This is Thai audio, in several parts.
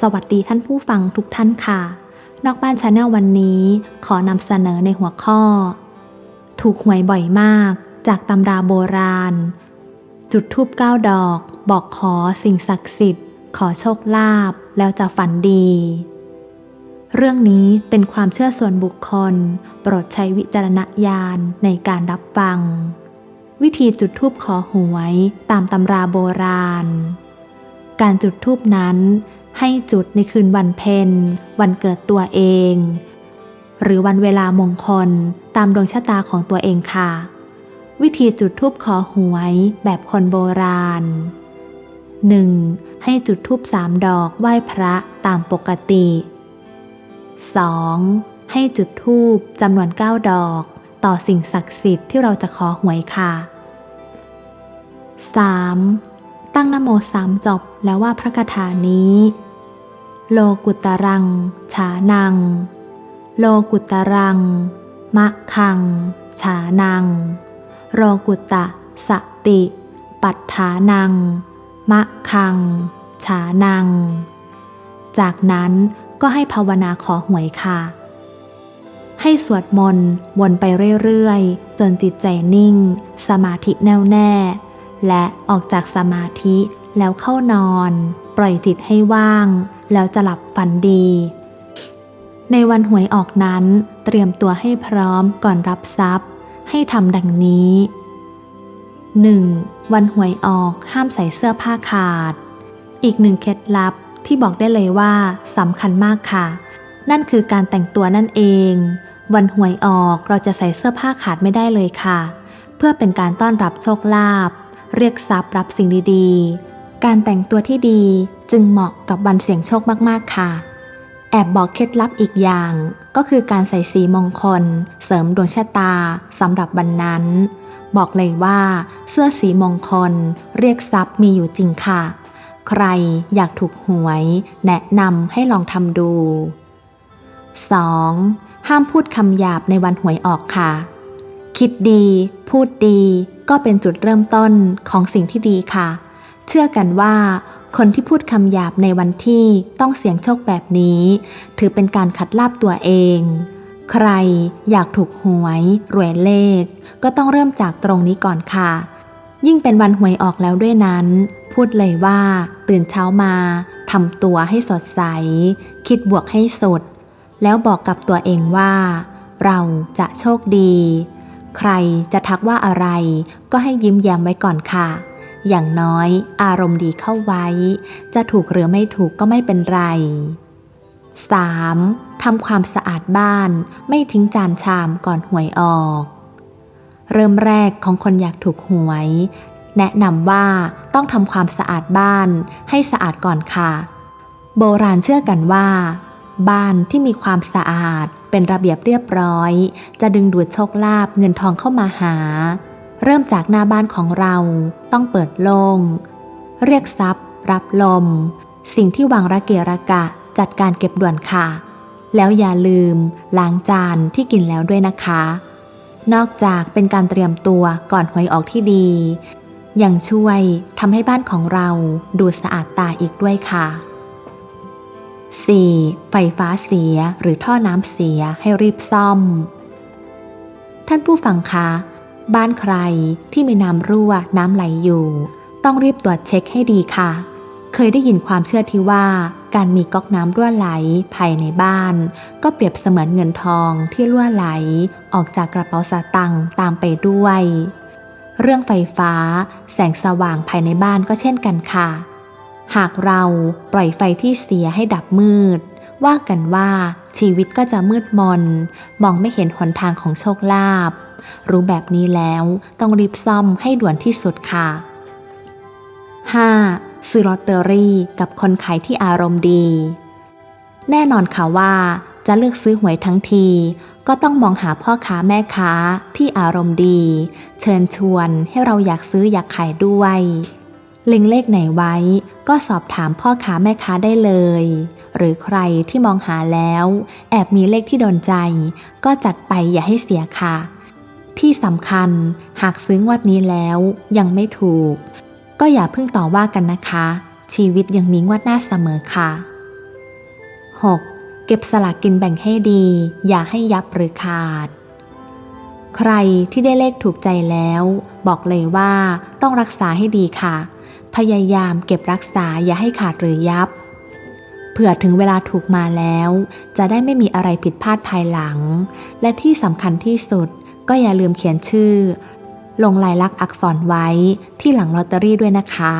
สวัสดีท่านผู้ฟังทุกท่านค่ะ นอกบ้านชาแนลวันนี้ขอนำเสนอในหัวข้อ ถูกหวยบ่อยมากจากตำราโบราณ จุดทูบเก้าดอก บอกขอสิ่งศักดิ์สิทธิ์ ขอโชคลาภแล้วจะฝันดี เรื่องนี้เป็นความเชื่อส่วนบุคคล โปรดใช้วิจารณญาณในการรับฟัง วิธีจุดทูบขอหวยตามตำราโบราณ การจุดทูบนั้น ให้จุดในคืนวันเพ็ญวันเกิดตัวเอง หรือวันเวลามงคลตามดวงชะตาของตัวเองค่ะ วิธีจุดทูบขอหวยแบบคนโบราณ 1. ให้จุดทูบสามดอกไหว้พระตามปกติ 2. ให้จุดทูบจำนวน 9 ดอก ต่อสิ่งศักดิ์สิทธิ์ที่เราจะขอหวยค่ะ 3. ตั้งนโมสามจบแล้วว่าพระคาถานี้ โลกุตรัง ฉานัง โลกุตรัง มะคัง ฉานังโรกุตะสติ ปัฏฐานัง มะคัง ฉานัง จากนั้นก็ให้ภาวนาขอหวยค่ะ ให้สวดมนต์วนไปเรื่อยๆ จนจิตใจนิ่ง สมาธิแน่วแน่ และออกจากสมาธิแล้วเข้านอน ปล่อยจิตให้ว่าง แล้วจะหลับฝันดี ในวันหวยออกนั้น เตรียมตัวให้พร้อมก่อนรับทรัพย์ ให้ทำดังนี้ 1. วันหวยออกห้ามใส่เสื้อผ้าขาด อีกหนึ่งเคล็ดลับที่บอกได้เลยว่าสำคัญมากค่ะ นั่นคือการแต่งตัวนั่นเอง วันหวยออกเราจะใส่เสื้อผ้าขาดไม่ได้เลยค่ะ เพื่อเป็นการต้อนรับโชคลาภเรียกทรัพย์รับสิ่งดีๆ การแต่งตัวที่ดี จึงเหมาะกับวันเสี่ยงโชคมากๆค่ะ แอบบอกเคล็ดลับอีกอย่าง ก็คือการใส่สีมงคล เสริมดวงชะตาสำหรับวันนั้น บอกเลยว่าเสื้อสีมงคล เรียกทรัพย์มีอยู่จริงค่ะ ใครอยากถูกหวย แนะนำให้ลองทำดู 2. ห้ามพูดคำหยาบในวันหวยออกค่ะ คิดดี พูดดี ก็เป็นจุดเริ่มต้นของสิ่งที่ดีค่ะ เชื่อกันว่า คนที่พูดคำหยาบในวันที่ต้องเสี่ยงโชคแบบนี้ ถือเป็นการขัดลาบตัวเอง ใครอยากถูกหวย รวยเลข ก็ต้องเริ่มจากตรงนี้ก่อนค่ะ ยิ่งเป็นวันหวยออกแล้วด้วยนั้น พูดเลยว่า ตื่นเช้ามาทำตัวให้สดใส คิดบวกให้สุด แล้วบอกกับตัวเองว่า เราจะโชคดี ใครจะทักว่าอะไร ก็ให้ยิ้มแย้มไว้ก่อนค่ะ อย่างน้อยอารมณ์ดีเข้าไว้ จะถูกหรือไม่ถูกก็ไม่เป็นไร 3. ทำความสะอาดบ้าน ไม่ทิ้งจานชามก่อนหวยออก เริ่มแรกของคนอยากถูกหวย แนะนำว่าต้องทำความสะอาดบ้านให้สะอาดก่อนค่ะ โบราณเชื่อกันว่า บ้านที่มีความสะอาดเป็นระเบียบเรียบร้อย จะดึงดูดโชคลาภเงินทองเข้ามาหา เริ่มจากหน้าบ้านของเราต้องเปิดโล่งเรียกทรัพย์ รับลม สิ่งที่วางระเกะระกะจัดการเก็บด่วนค่ะ แล้วอย่าลืมล้างจานที่กินแล้วด้วยนะคะ นอกจากเป็นการเตรียมตัวก่อนหวยออกที่ดี ยังช่วยทำให้บ้านของเราดูสะอาดตาอีกด้วยค่ะ 4. ไฟฟ้าเสียหรือท่อน้ำเสียให้รีบซ่อม ท่านผู้ฟังคะ บ้านใครที่มีน้ำรั่วน้ำไหลอยู่ ต้องรีบตรวจเช็คให้ดีค่ะ เคยได้ยินความเชื่อที่ว่า การมีก๊อกน้ำรั่วไหลภายในบ้าน ก็เปรียบเสมือนเงินทองที่รั่วไหล ออกจากกระเป๋าสตางค์ตามไปด้วย เรื่องไฟฟ้า แสงสว่างภายในบ้านก็เช่นกันค่ะ หากเราปล่อยไฟที่เสียให้ดับมืดว่ากันว่าชีวิตก็จะมืดมน มองไม่เห็นหนทางของโชคลาภ รู้แบบนี้แล้วต้องรีบซ่อมให้ด่วนที่สุดค่ะ 5. ซื้อลอตเตอรี่กับคนขายที่อารมณ์ดี แน่นอนค่ะว่า จะเลือกซื้อหวยทั้งที ก็ต้องมองหาพ่อค้าแม่ค้าที่อารมณ์ดี เชิญชวนให้เราอยากซื้ออยากขายด้วยเล็งเลขไหนไว้ ก็สอบถามพ่อค้าแม่ค้าได้เลย หรือใครที่มองหาแล้ว แอบมีเลขที่โดนใจ ก็จัดไปอย่าให้เสียค่ะ ที่สำคัญหากซื้องวดนี้แล้วยังไม่ถูก ก็อย่าเพิ่งต่อว่ากันนะคะ ชีวิตยังมีงวดหน้าเสมอค่ะ 6. เก็บสลากกินแบ่งให้ดี อย่าให้ยับหรือขาด ใครที่ได้เลขถูกใจแล้ว บอกเลยว่าต้องรักษาให้ดีค่ะ พยายามเก็บรักษาอย่าให้ขาดหรือยับเผื่อถึงเวลาถูกมาแล้ว จะได้ไม่มีอะไรผิดพลาดภายหลัง และที่สำคัญที่สุด ก็อย่าลืมเขียนชื่อ ลงลายลักษณ์อักษรไว้ที่หลังลอตเตอรี่ด้วยนะคะ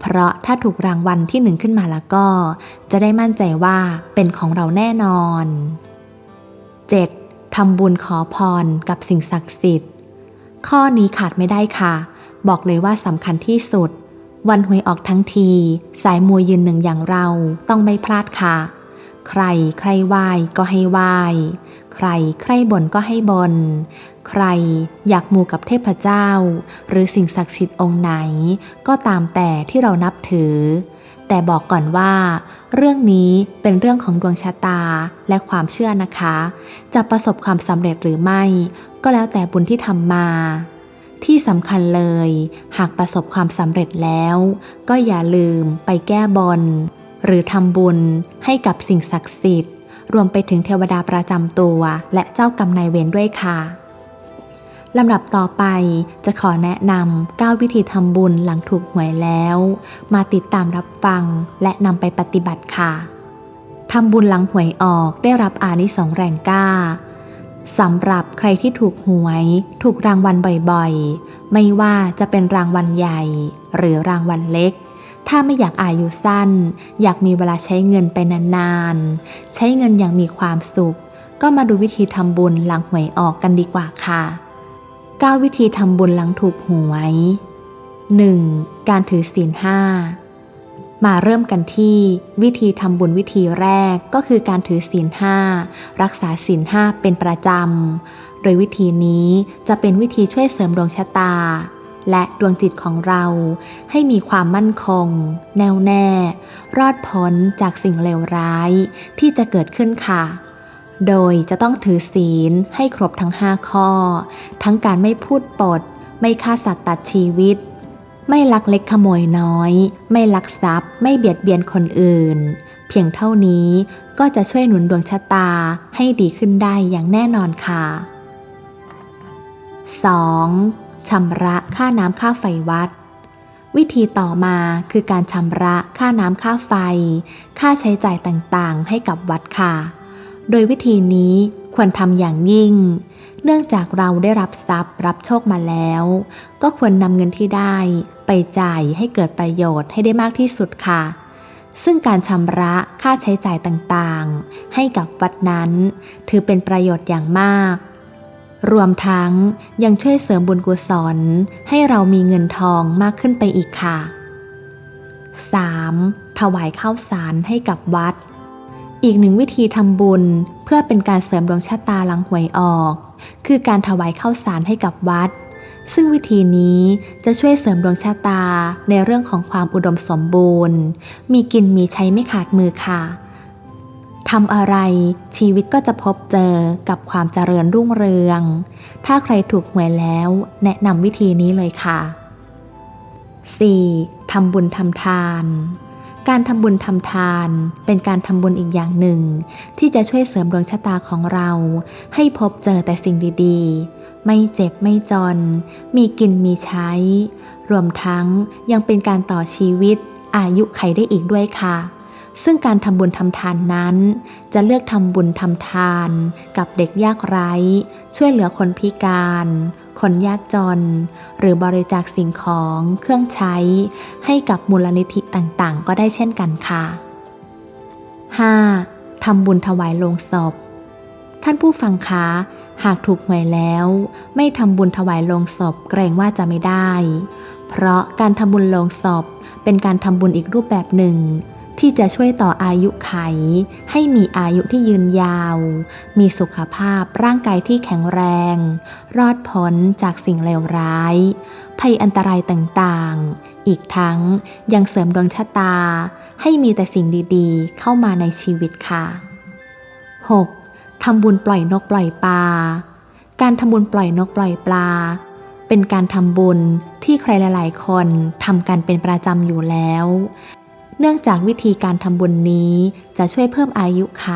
เพราะถ้าถูกรางวัลที่หนึ่งขึ้นมาแล้วก็ จะได้มั่นใจว่าเป็นของเราแน่นอน 7. ทำบุญขอพรกับสิ่งศักดิ์สิทธิ์ ข้อนี้ขาดไม่ได้ค่ะ บอกเลยว่าสำคัญที่สุด วันหวยออกทั้งที สายมวยยืนหนึ่งอย่างเราต้องไม่พลาดค่ะ ใครใครไหว้ก็ให้ไหว้ ใครใครบ่นก็ให้บน ใครอยากมูกับเทพเจ้า หรือสิ่งศักดิ์สิทธิ์องค์ไหน ก็ตามแต่ที่เรานับถือ แต่บอกก่อนว่า เรื่องนี้เป็นเรื่องของดวงชะตาและความเชื่อนะคะ จะประสบความสำเร็จหรือไม่ ก็แล้วแต่บุญที่ทำมาที่สำคัญเลย หากประสบความสำเร็จแล้ว ก็อย่าลืมไปแก้บน หรือทำบุญให้กับสิ่งศักดิ์สิทธิ์ รวมไปถึงเทวดาประจำตัว และเจ้ากรรมนายเวรด้วยค่ะลำดับต่อไปจะขอแนะนำ9วิธีทำบุญหลังถูกหวยแล้ว มาติดตามรับฟังและนำไปปฏิบัติค่ะทำบุญหลังหวยออกได้รับอานิสงส์แรงกล้าสำหรับใครที่ถูกหวย ถูกรางวัลบ่อยๆ ไม่ว่าจะเป็นรางวัลใหญ่ หรือรางวัลเล็ก ถ้าไม่อยากอายุสั้น อยากมีเวลาใช้เงินไปนานๆ ใช้เงินอย่างมีความสุข ก็มาดูวิธีทำบุญหลังหวยออกกันดีกว่าค่ะ 9 วิธีทำบุญหลังถูกหวย 1. การถือศีลห้ามาเริ่มกันที่วิธีทำบุญวิธีแรกก็คือการถือศีลห้ารักษาศีลห้าเป็นประจำ โดยวิธีนี้จะเป็นวิธีช่วยเสริมดวงชะตา และดวงจิตของเราให้มีความมั่นคง แน่วแน่ รอดพ้นจากสิ่งเลวร้ายที่จะเกิดขึ้นค่ะ โดยจะต้องถือศีลให้ครบทั้ง 5 ข้อ ทั้งการไม่พูดปด ไม่ฆ่าสัตว์ตัดชีวิต ไม่ลักเล็กขโมยน้อย ไม่ลักทรัพย์ ไม่เบียดเบียนคนอื่น เพียงเท่านี้ก็จะช่วยหนุนดวงชะตาให้ดีขึ้นได้อย่างแน่นอนค่ะ 2. ชำระค่าน้ำค่าไฟวัด วิธีต่อมาคือการชำระค่าน้ำค่าไฟ ค่าใช้จ่ายต่างๆ ให้กับวัดค่ะ โดยวิธีนี้ควรทำอย่างยิ่ง เนื่องจากเราได้รับทรัพย์รับโชคมาแล้ว ก็ควรนำเงินที่ได้ไปจ่ายให้เกิดประโยชน์ให้ได้มากที่สุดค่ะซึ่งการชำระค่าใช้จ่ายต่างๆ ให้กับวัดนั้น ถือเป็นประโยชน์อย่างมาก รวมทั้งยังช่วยเสริมบุญกุศลให้เรามีเงินทองมากขึ้นไปอีกค่ะ 3. ถวายข้าวสารให้กับวัด อีกหนึ่งวิธีทำบุญเพื่อเป็นการเสริมดวงชะตาหลังหวยออก คือการถวายข้าวสารให้กับวัด ซึ่งวิธีนี้จะช่วยเสริมดวงชะตาในเรื่องของความอุดมสมบูรณ์ มีกินมีใช้ไม่ขาดมือค่ะ ทำอะไรชีวิตก็จะพบเจอกับความเจริญรุ่งเรือง ถ้าใครถูกหวยแล้ว แนะนำวิธีนี้เลยค่ะ 4. ทำบุญทำทาน การทำบุญทำทานเป็นการทำบุญอีกอย่างหนึ่ง ที่จะช่วยเสริมดวงชะตาของเรา ให้พบเจอแต่สิ่งดีๆ ไม่เจ็บไม่จน มีกินมีใช้ รวมทั้งยังเป็นการต่อชีวิตอายุไขได้อีกด้วยค่ะ ซึ่งการทำบุญทำทานนั้น จะเลือกทำบุญทำทาน กับเด็กยากไร้ ช่วยเหลือคนพิการ คนยากจน หรือบริจาคสิ่งของเครื่องใช้ ให้กับมูลนิธิต่างๆ ก็ได้เช่นกันค่ะ 5. ทำบุญถวายโลงศพ ท่านผู้ฟังคะหากถูกหวยแล้ว ไม่ทำบุญถวายโลงศพเกรงว่าจะไม่ได้ เพราะการทำบุญโลงศพเป็นการทำบุญอีกรูปแบบหนึ่ง ที่จะช่วยต่ออายุไข ให้มีอายุที่ยืนยาว มีสุขภาพร่างกายที่แข็งแรง รอดพ้นจากสิ่งเลวร้าย ภัยอันตรายต่างๆ อีกทั้งยังเสริมดวงชะตา ให้มีแต่สิ่งดีๆ เข้ามาในชีวิตค่ะ 6. ทำบุญปล่อยนกปล่อยปลา การทำบุญปล่อยนกปล่อยปลาเป็นการทำบุญที่ใครหลาย ๆ คนทำกันเป็นประจำอยู่แล้ว เนื่องจากวิธีการทำบุญนี้จะช่วยเพิ่มอายุไข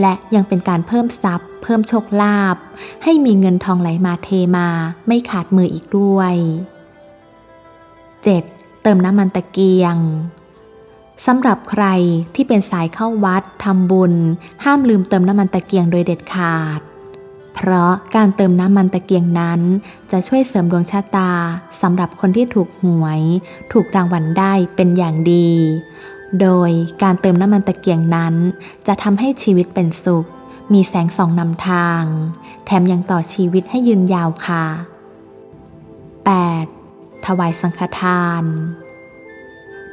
และยังเป็นการเพิ่มทรัพย์ เพิ่มโชคลาภให้มีเงินทองไหลมาเทมาไม่ขาดมืออีกด้วย 7. เติมน้ำมันตะเกียงสำหรับใครที่เป็นสายเข้าวัดทำบุญ ห้ามลืมเติมน้ำมันตะเกียงโดยเด็ดขาด เพราะการเติมน้ำมันตะเกียงนั้น จะช่วยเสริมดวงชะตาสำหรับคนที่ถูกหวย ถูกรางวัลได้เป็นอย่างดี โดยการเติมน้ำมันตะเกียงนั้น จะทำให้ชีวิตเป็นสุข มีแสงส่องนำทาง แถมยังต่อชีวิตให้ยืนยาวค่ะ 8. ถวายสังฆทาน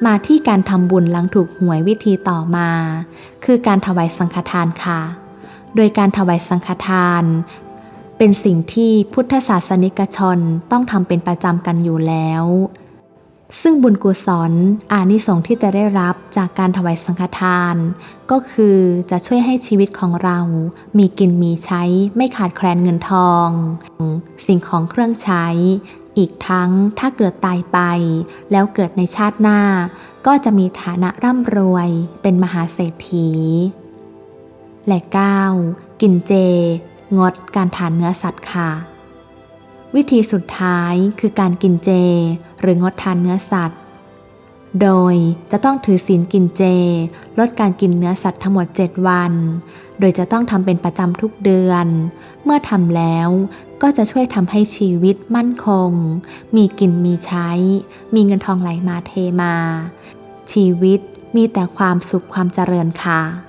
มาที่การทำบุญหลังถูกหวยวิธีต่อมา คือการถวายสังฆทานค่ะ โดยการถวายสังฆทาน เป็นสิ่งที่พุทธศาสนิกชนต้องทำเป็นประจำกันอยู่แล้ว ซึ่งบุญกุศลอานิสงส์ที่จะได้รับจากการถวายสังฆทาน ก็คือจะช่วยให้ชีวิตของเรา มีกินมีใช้ไม่ขาดแคลนเงินทอง สิ่งของเครื่องใช้ อีกทั้งถ้าเกิดตายไป แล้วเกิดในชาติหน้า ก็จะมีฐานะร่ำรวยเป็นมหาเศรษฐี และ 9. กินเจ งดการทานเนื้อสัตว์ค่ะ วิธีสุดท้ายคือการกินเจ หรืองดทานเนื้อสัตว์ โดยจะต้องถือศีลกินเจ ลดการกินเนื้อสัตว์ทั้งหมด 7 วัน โดยจะต้องทำเป็นประจำทุกเดือน เมื่อทำแล้วก็จะช่วยทำให้ชีวิตมั่นคง มีกินมีใช้ มีเงินทองไหลมาเทมา ชีวิตมีแต่ความสุขความเจริญค่ะ